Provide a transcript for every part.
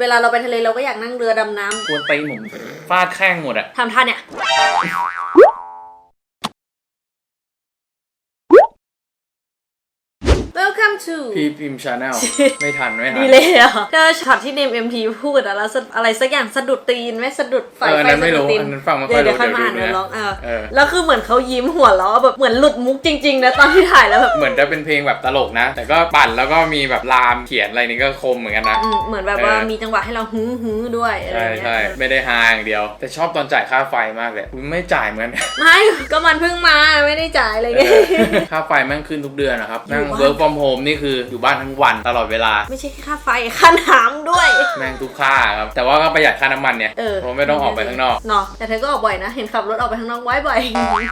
เวลาเราไปทะเลเราก็อยากนั่งเรือดำน้ำควรตีหมุนฟาดแข้งหมดอะทำท่าเนี่ย Welcome to พี่พิมพ์ชาแนลไม่ทันไม่ทัดีนเลยอะก็ช็อตที่เนม MP พูดอะแล้วสะอะไรสักอย่างสะดุดตีนไหมสะดุดไฟเอออันไฟนั้นไม่สะดุดรู้ตีนอันนั้นฟังไม่ค่เดี๋อยยวเดี๋ยวรู้ค่อยมาอ่านเดี๋เนื้ยวอดูร้องเออเออแล้วคือเหมือนเขายิ้มหัวเราะแบบเหมือนหลุดมุกจริงๆนะตอนที่ถ่ายแล้วแบบเหมือนจะเป็นเพลงแบบตลกนะ แต่ก็ปั่นแล้วก็มีแบบลามเขียนอะไรนี่ก็คมเหมือนกันนะอืมเหมือนแบบว่าเออมีจังหวะให้เราฮือฮือด้วยอะไรใช่เงี้ยใช่ไม่ได้ฮาอย่างเดียว แต่ชอบตอนจ่ายค่าไฟมากเลยอุ๊ยไม่จ่ายเหมือนกันไม่ก็มันเพิ่งมาไม่ได้จ่ายอะไรเอเงี้ยอค่าไฟแม่งขึ้นทุกเดือนนะครับอยู่นั่งบ้าน work from home นี่คืออยู่บ้านทั้งวันตลอดเวลา ไม่ใช่แค่ค่าไฟค่าน้ำด้วย แม่งทุกค่าครับ แต่ว่าก็ประหยัดค่าน้ำมันเนี่ยเออ เพราะไม่ต้องออกไปข้างนอก เนาะแต่เธอก็ออกบ่อยนะ เห็นขับรถออกไปข้างนอกไว้บ่อย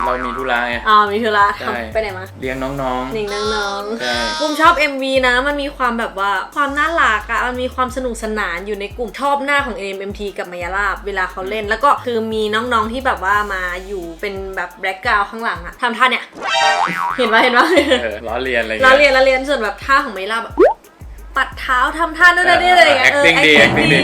เรามีธุระไงอ่ามีธุระใช่ทำไปไหนมาเลี้ยงน้องหนิงน้องๆใช่ๆกลุ่มชอบ MV นะ มันมีความแบบว่าความน่ารักอะมันมีความสนุกสนานอยู่ในกลุ่มชอบหน้าของ NMT กับมายาลาบเวลาเขาเล่น แล้วก็คือมีน้องๆที่แบบว่ามาอยู่เป็นแบบแบล็กกราวข้างหลังอะทำท่าเนี่ย เห็นปะเห็นปะ เออล้อเลียนอะไรเราเงี้ยเรียนเราเรียนส่วนแบบท่าของมายาลาบแบบปัดเท้าทำท่านู่นนั่นนี่อะไรอย่างเงี้ยเออ acting ดี acting ดี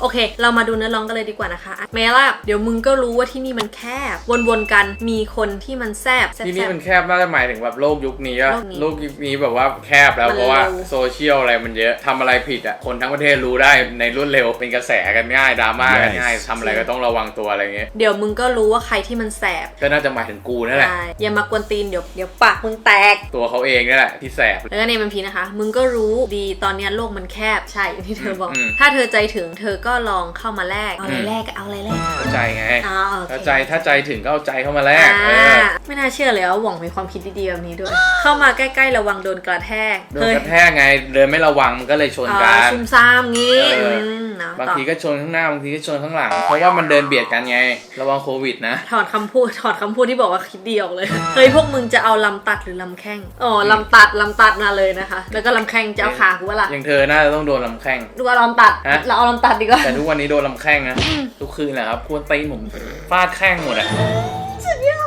โอเค เรามาดูเนื้อร้องกันเลยดีกว่านะคะมายาลาบเดี๋ยวมึงก็รู้ว่าที่นี่มันแคบ วนๆกันมีคนที่มันแซบแซบที่แซนี่บมันแคบน่าจะหมายถึงแบบโลกยุคนี้อะโลกนี้โลกยุคนี้แบบว่าแคบแล้วมันเพราะว่าเร็ว โซเชียลอะไรมันเยอะทำอะไรผิดอะคนทั้งประเทศรู้ได้ในรวดเร็วเป็นกระแสกันง่ายดราม่ากัน Yes ง่ายทำอะไรก็ต้องระวังตัวอะไรเงี้ยเดี๋ยวมึงก็รู้ว่าใครที่มันแสบก็น่าจะหมายถึงกูนั่นแหละ ใช่อย่ามากวนตีนเดี๋ยวเดี๋ยวปากมึงแตก ตัวเขาเองนี่แหละที่แสบ แล้วก็ในมันพีนะคะ มึงก็รู้ดีตอนเนี้ยโลกมันแคบใช่อย่างที่เธอบอก อืม ถ้าเธอใจถึงเธอก็ลองเข้ามาแลกเอาอะไรอืมแลกก็เอาอะไรแลกเข้าใจไงอ๋อโอเคเข้าใจถ้าใจถึงก็เอาใจเข้ามาแลกเออ่าอไม่น่าเชื่อเลยว่าหว่องมีความคิดดีๆแบบนี้ด้วย เข้ามาใกล้ๆระวังโดนกระแทกโดนกระแทกไงเดินไม่ระวังมันก็เลยชนอ๋อกัน ซุ่มซ่ามงี้เอออื ม เนาะบางต่อทีก็ชนข้างหน้าบางทีก็ชนข้างหลัง เพราะว่ามันเดินเบียดกันไง ระวังโควิดนะ ถอดคำพูดถอดคำพูดที่บอกว่าคิดดีออกเลย เฮ้ยพวกมึงจะเอาลำตัดหรือลำแข้งอ๋อลำตัดลำตัดมาเลยนะคะ แล้วก็ลำแข้งจะเอาขากูว่าล่ะอย่างเธอน่าจะต้องโดนลำแข้ง ดูเอาลำตัดฮะ เราเอาลำตัดดีกว่าแต่ทุกวันนี้โดนลำแข้งนะทุกคืนแหละครับควรตีนผมฟาดแข้งหมดอะ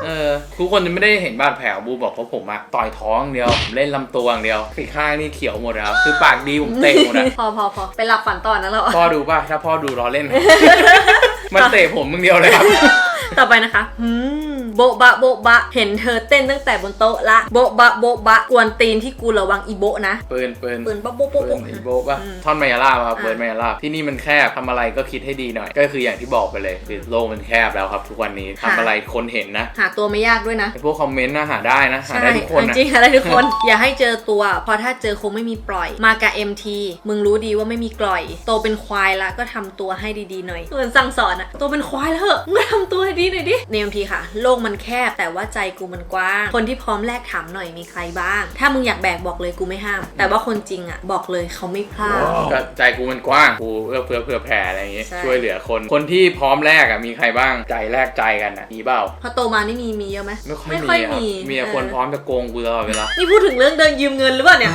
เออทุกคนจะไม่ได้เห็นบาดแผลบูบอกเพราะผมอะต่อยท้องอย่างเดียวผมเล่นลำตัวอย่างเดียวปีกข้างนี่เขียวหมดอะครับคือปากดีผมเตะหมดอะพอพอพอไปหลับฝันต่อนะเราพ่อดูป่ะถ้าพ่อดูรอเล่น มันเตะผมมึงเดียวเลยครับ ต่อไปนะคะหืม โบะบะโบะบะ เห็นเธอเต้นตั้งแต่บนโต๊ะละโบะบะโบะบะกวนตีนที่กูระวังอีโบะนะปืนปืนปืนปะโบะปืโบะนโบะอีโบะป่ะอืมท่อนมายาลาบครับอะ เบิร์ดมายาลาบที่นี่มันแคบทำอะไรก็คิดให้ดีหน่อย ก็คืออย่างที่บอกไปเลยคือโลกมันแคบแล้วครับ ทุกวันนี้ทำอะไรคนเห็นนะหาตัวไม่ยากด้วยนะ ไอพวกคอมเมนต์นะหาได้นะหาได้ทุกคนนะ จริงๆหาได้ทุกคน อย่าให้เจอตัว เพราะถ้าเจอคงไม่มีปล่อย มากับ MT มึงรู้ดีว่าไม่มีกล่อย โตเป็นควายละก็ทำตัวให้ดีๆหน่อย เหมือนสั่งสอนอะโตเป็นควายแล้วเหอะมึงก็ทำตัวให้ดีหน่อยดิใน MT ค่ะ โลกมันแคบแต่ว่าใจกูมันกว้าง คนที่พร้อมแลกถามหน่อยมีใครบ้าง ถ้ามึงอยากแบกบอกเลยกูไม่ห้าม แต่ว่าคนจริงอะบอกเลยเขาไม่พลาด ก็ใจกูมันกว้างกูเอื้อเฟื้อเผื่อแผ่อะไรอย่างงี้ใช่ ช่วยเหลือคน คนที่พร้อมแลกอะมีใครบ้างใจแลกใจกันอะมีเปล่าพอโตมานี่มีมีเยอะไหมไม่ค่อยมีครับมีแต่คนพร้อมจะโกงกูตลอดเวลา นี่พูดถึงเรื่องเดินยืมเงินหรือเปล่าเนี่ย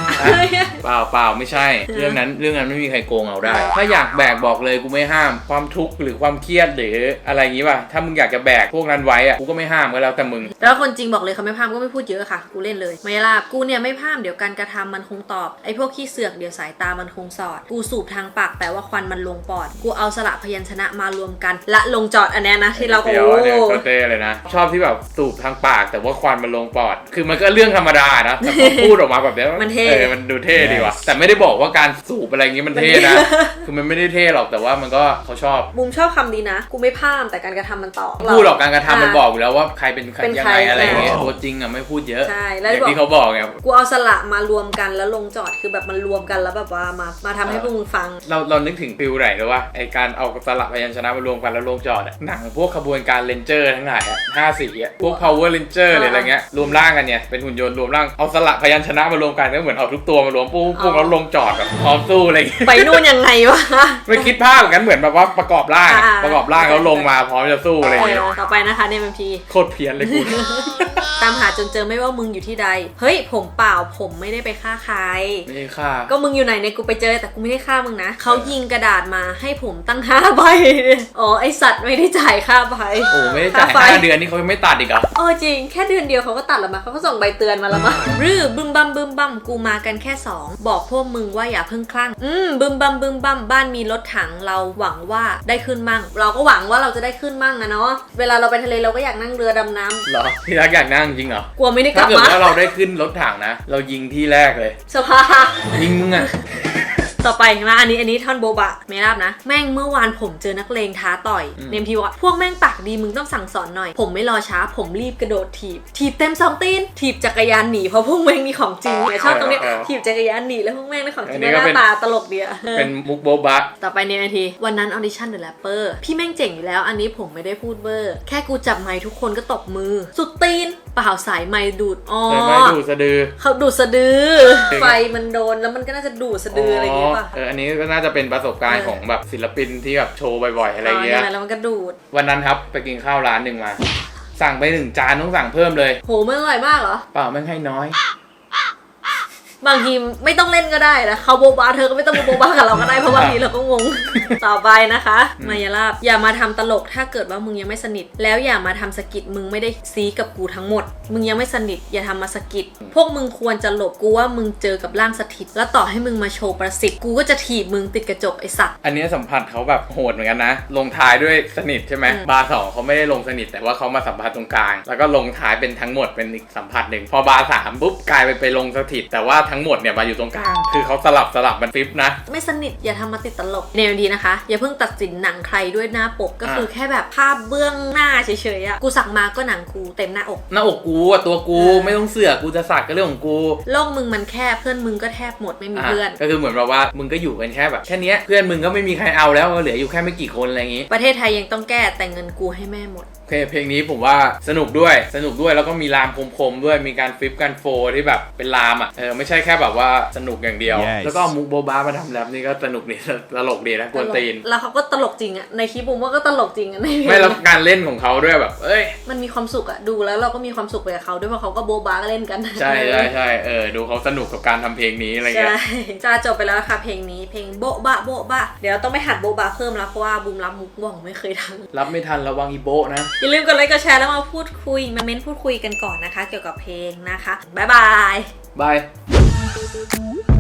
เปล่าเปล่าไม่ใช่ เรื่องนั้นเรื่องนั้นไม่มีใครโกงเราได้ ถ้าอยากแบกบอกเลยกูไม่ห้าม ความทุกข์หรือความเครียดหรืออะไรอย่างงี้ป่ะถ้ามึงอยากจะแบกพวกนั้นไว้อะกูก็ไม่ห้ามก็แล้วแต่มึง แล้วคนจริงบอกเลยเขาไม่พามก็ไม่พูดเยอะค่ะ กูเล่นเลย ไม่ลาบกูเนี่ยไม่พามเดี๋ยวการกระทำมันคงตอบ ไอ้พวกขี้เสือกเดี๋ยวสายตามันคงสอด กูสูบทางปากแต่ว่าควันมันลงปอด กูเอาสระพยัญชนะมารวมกัน ละลงจอดอันเนี้ยนะที่เราโอ้เดี๋ยวเนี่ยก็เต้เลยนะ ชอบที่แบบสูบทางปาก แต่ว่าควันมันลงปอด คือมันก็เรื่องธรรมดานะแต่พอพูดออกมาแบบนี้มันเท่เออมันดูเท่ดีว่ะแต่ไม่ได้บอกว่าการสูบอะไรอย่างงี้มันเท่นะคือมันไม่ได้เท่หรอกแต่ว่ามันก็เขาชอบบุมชอบคำดีนะ กูไม่พามแต่การกระทำมันตอบพูดหรอกการกระทำมันบอกอยู่แล้วว่าใครเป็นใครเป็นยังใคร ไงอะไรอย่างเงี้ยอ่าตัวจริงอะไม่พูดเยอะใช่อแล้วย่างบอกที่เขาบอกไงกูเอาสระมารวมกันแล้วลงจอดคือแบบมันรวมกันแล้วแบบว่ามามาทำให้พวกมึงฟัง เราเรานึกถึงฟิลไหนหรือว่าไอการเอาสลับพยัญชนะมารวมกันแล้วลงจอดอะหนังพวกขบวนการเลนเจอร์ทั้งหลายอะห้าสีอะพวก power ranger หรืออะไรเงี้ยรวมร่างกันเนี่ยเป็นหุ่นยนต์รวมร่างเอาสลับพยัญชนะมารวมกันก็เหมือนเอาทุกตัวมารวมปุ๊บปุ๊บอ๋อแล้วลงจอดแบบพร้อมสู้อะไรอย่างเงี้ย ไปนู่นยังไงวะ ไม่คิดภาพเหมือนกันเหมือนแบบว่าประกอบร่างอะอ่าประกอบร่างแล้วลงมาพร้อมจะสู้อะไรอย่างเงี้ยเออต่อไปนะคะในมันพีคนตรเพี้ยนเลยกู ตามหาจนเจอไม่ว่ามึงอยู่ที่ใด เฮ้ย ผมเปล่าผมไม่ได้ไปฆ่าใคร ไม่ได้ฆ่าก็มึงอยู่ไหนเนี่ยกูไปเจอแต่กูไม่ได้ฆ่ามึงนะเขายิงกระดาษมาให้ผมตั้งห้าใบอ๋อไอสัตว์ไม่ได้จ่ายค่าใบ โอ้ไม่ได้จ่ายค่าไฟ ห้าเดือนนี่เขายังไม่ตัดอีกเหรอเออจริงแค่เดือนเดียวเขาก็ตัดแล้วมาเขาก็ส่งใบเตือนมาแล้วมารื้อบึมบัมบึมบัมกูมากันแค่สองบอกพวกมึงว่าอย่าเพิ่งคลั่ง อืมบึมบัมบึมบัมบ้านมีรถถังเราหวังว่าได้ขึ้นมั่ง เราก็หวังว่าเราจะได้ขึ้นมั่งนะเนาะเวลาเราไปทะเลเราก็อยากนั่งเรือดำน้ำ เหรอ พี่รักอยากนั่งจริงเหรอ กลัวไม่ได้กถ้าลับเกิดมาว่าเราได้ขึ้นรถถังนะ เรายิงที่แรกเลย สภายิงมึงอะต่อไปมาอันนี้อันนี้ท่อนโบบะไม่รับนะ แม่งเมื่อวานผมเจอนักเลงท้าต่อยอืม เนมทีบอกว่าพวกแม่งปากดีมึงต้องสั่งสอนหน่อย ผมไม่รอช้าผมรีบกระโดดถีบ ถีบเต็มสองตีนถีบจักรยานหนีเพราะพวกแม่งนี่ของจริงเนี่ยชอบตรงเนี้ยถีบจักรยานหนีแล้วพวกแม่งนี่ของจริงแล้วหน้าตาตลกเดียวเป็นมุกโบบะ ต่อไปเนมที วันนั้นออดิชั่นเดอะแรปเปอร์พี่แม่งเจ๋งอยู่แล้วอันนี้ผมไม่ได้พูดเวอร์ แค่กูจับไมค์ทุกคนก็ตบมือ สุดตีนเปล่าสายไมค์ดูดอ๋อแต่ไม่ดูสะดือ เขาดูดสะดือ ไฟมันโดนแล้วมันก็น่าจะดูดสะดืออะไรอย่างเงี้ยป่ะ เออ อันนี้ก็น่าจะเป็นประสบการณ์เออของแบบศิลปินที่แบบโชว์บ่อยๆอะไรเงี้ยใช่ไหมแล้วมันก็ดูด วันนั้นครับไปกินข้าวร้านหนึ่งมา สั่งไปหนึ่งจานต้องสั่งเพิ่มเลย โหมันอร่อยมากเหรอ เปล่าแม่งให้น้อย บางทีไม่ต้องเล่นก็ได้นะเขาโบบาเธอก็ไม่ต้องมาโบบากับเราก็ได้เพราะบางทีเราก็งง ต่อไปนะคะอืมมายาลาบอย่ามาทำตลกถ้าเกิดว่ามึงยังไม่สนิท แล้วอย่ามาทำสกิดมึงไม่ได้ซีกับกูทั้งหมด มึงยังไม่สนิท อย่าทำมาสกิดพวกมึงควรจะหลบกูว่ามึงเจอกับร่างสถิต แล้วต่อให้มึงมาโชว์ประสิทธิ์กูก็จะถีบมึงติดกระจกไอสัตว์อันนี้สัมผัสเขาแบบโหดเหมือนกันนะ ลงท้ายด้วยสนิทใช่ไหมอืมบาร์สองเขาไม่ได้ลงสนิท แต่ว่าเขามาสัมผัสตรงกลาง แล้วก็ลงท้ายเป็นทั้งหมดเป็นอีกสัมผัสหนึ่งพอบาร์สามปุ๊บกลายไปไปลงสถิตแต่ว่าทั้งหมดเนี่ยมาอยู่ตรงกลาง คือเขาสลับสลับมันฟลิปนะ ไม่สนิทอย่าทำมาติดตลกแนวดีนะคะ อย่าเพิ่งตัดสินหนังใครด้วยหน้าปกก็คือแค่แบบภาพเบื้องหน้าเฉยๆอะกูสักมาก็หนังกูเต็มหน้าอก หน้าอกกูอะตัวกูเออไม่ต้องเสือกกูจะสักก็เรื่องของกูโลกมึงมันแคบเพื่อนมึงก็แทบหมดไม่มีอะเพื่อน ก็คือเหมือนแบบว่ามึงก็อยู่กันแค่แบบแค่เนี้ยเพื่อนมึงก็ไม่มีใครเอาแล้วเหลืออยู่แค่ไม่กี่คนอะไรอย่างงี้ ประเทศไทยยังต้องแก้แต่เงินกูให้แม่หมด โอเคเพลงนี้ผมว่าสนุกด้วยสนุกด้วยแล้วก็มีรามคมๆด้วยมีการฟลิปกันโฟที่แบบเป็นรามอะเออไม่ใช่แค่แบบว่าสนุกอย่างเดียว Yes แล้วก็เอามุกโบบามาทำแรปนี่ก็สนุกดีตลกดีนะกวนตีน แล้วเขาก็ตลกจริงอะในคลิปผมว่าก็ตลกจริงอะในเพลงไม่แล้วการเล่นของเขาด้วยแบบ เอ้ย มันมีความสุขอะดูแล้วเราก็มีความสุขไปกับเขาด้วยเพราะเขาก็โบ๊ะบ้าเล่นกันใช่ใช่ใช่เออ ดูเขาสนุกกับการทำเพลงนี้อะไรใช่เงี้ยจะจบไปแล้วค่ะเพลงนี้เพลงโบ๊ะบะโบ๊ะบะเดี๋ยวต้องไปหัดโบ๊ะบะเพิ่มแล้วเพราะว่าบูมรับมุกบ่องไม่เคยทำ รับไม่ทันระวังอีโบะนะ อย่าลืมกดไลค์กดแชร์แล้วมาพูดคุยมาเม้นพูดคุยกันก่อนนะคะ เกี่ยวกับเพลงนะคะ บ๊ายบาย บาย Música